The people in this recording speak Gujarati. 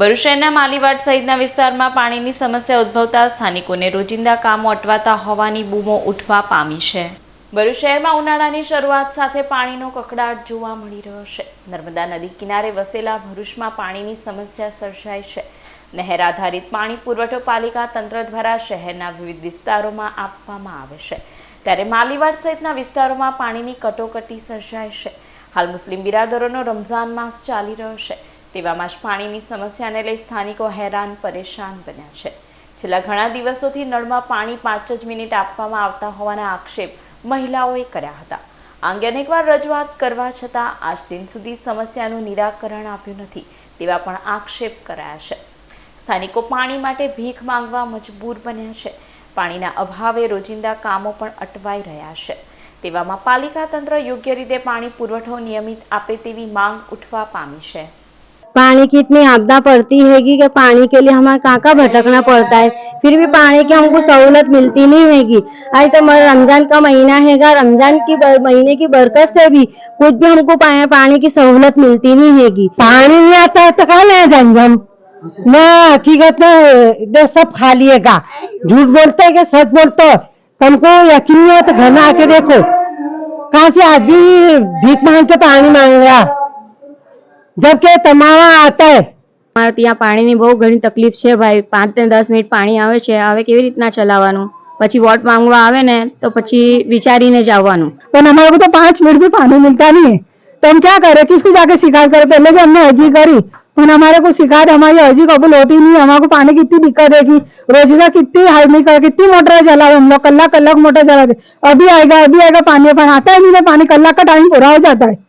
ભરૂચ શહેરના માલીવાડ સહિતના વિસ્તારમાં પાણીની સમસ્યા ઉદ્ભવતા સ્થાનિકોને રોજિંદા કામો અટવાતા હોવાની બૂમો ઉઠવા પામી છે. ભરૂચ શહેરમાં ઉનાળાની શરૂઆત સાથે પાણીનો કકડાટ જોવા મળી રહ્યો છે. નર્મદા નદી કિનારે વસેલા ભરૂચમાં પાણીની સમસ્યા સર્જાઈ છે. નહેર આધારિત પાણી પુરવઠો પાલિકા તંત્ર દ્વારા શહેરના વિવિધ વિસ્તારોમાં આપવામાં આવે છે. ત્યારે માલીવાડ સહિતના વિસ્તારોમાં પાણીની કટોકટી સર્જાય છે. હાલ મુસ્લિમ બિરાદરોનો રમઝાન માસ ચાલી રહ્યો છે. તેવામાં જ પાણીની સમસ્યાને લઈ સ્થાનિકો હેરાન પરેશાન બન્યા છે. છેલ્લા ઘણા દિવસોથી નળમાં પાણી પાંચ જ મિનિટ આપવામાં આવતા હોવાના આક્ષેપ મહિલાઓએ કર્યા હતા. આ અંગે અનેકવાર રજૂઆત કરવા છતાં આજ દિન સુધી સમસ્યાનું નિરાકરણ આવ્યું નથી તેવા પણ આક્ષેપ કરાયા છે. સ્થાનિકો પાણી માટે ભીખ માંગવા મજબૂર બન્યા છે. પાણીના અભાવે રોજિંદા કામો પણ અટવાઈ રહ્યા છે. તેવામાં પાલિકા તંત્ર યોગ્ય રીતે પાણી પુરવઠો નિયમિત આપે તેવી માંગ ઉઠવા પામી છે. पानी की इतनी आपदा पड़ती हैगी कि पानी के लिए हमें कहाँ कहाँ भटकना पड़ता है? फिर भी पानी की हमको सहूलत मिलती नहीं हैगी। आज तो हमारा रमज़ान का महीना हैगा, रमज़ान की बर- महीने की बरकत से भी कुछ भी हमको पानी की सहूलत मिलती नहीं हैगी। पानी नहीं आता है तो कहा ले जमजम मैं हकीकत में सब खा लिएगा झूठ बोलते है कि सच बोलते हो? तुमको यकीन नहीं है तो घर में आके देखो। कहा से आदमी भीख मांग के पानी मांग रहा? જબકે તમારા આતા હે અમારે ત્યાં પાણીની બહુ ઘણી તકલીફ છે ભાઈ પાંચ ને દસ મિનિટ પાણી આવે છે હવે કેવી રીતના ચલાવવાનું પછી વોટ માંગવા આવે ને તો પછી વિચારીને જ આવવાનું પણ हमारे को तो पाँच मिनट भी पानी मिलता नहीं है तो हम क्या करें किसको जाके शिकायत करें पहले भी हमने अर्जी करी पर हमारे को शिकायत हमारी अर्जी कबूल होती नहीं हमारे को पानी की कितनी दिक्कत है कि रोजीदा कितनी हाई नहीं कर कितनी मोटर चला हम लोग कलाक कलाक मोटर चलाते अभी आएगा अभी आएगा पानी पर आता ही नहीं है पानी कलाक का टाइम पूरा हो जाता है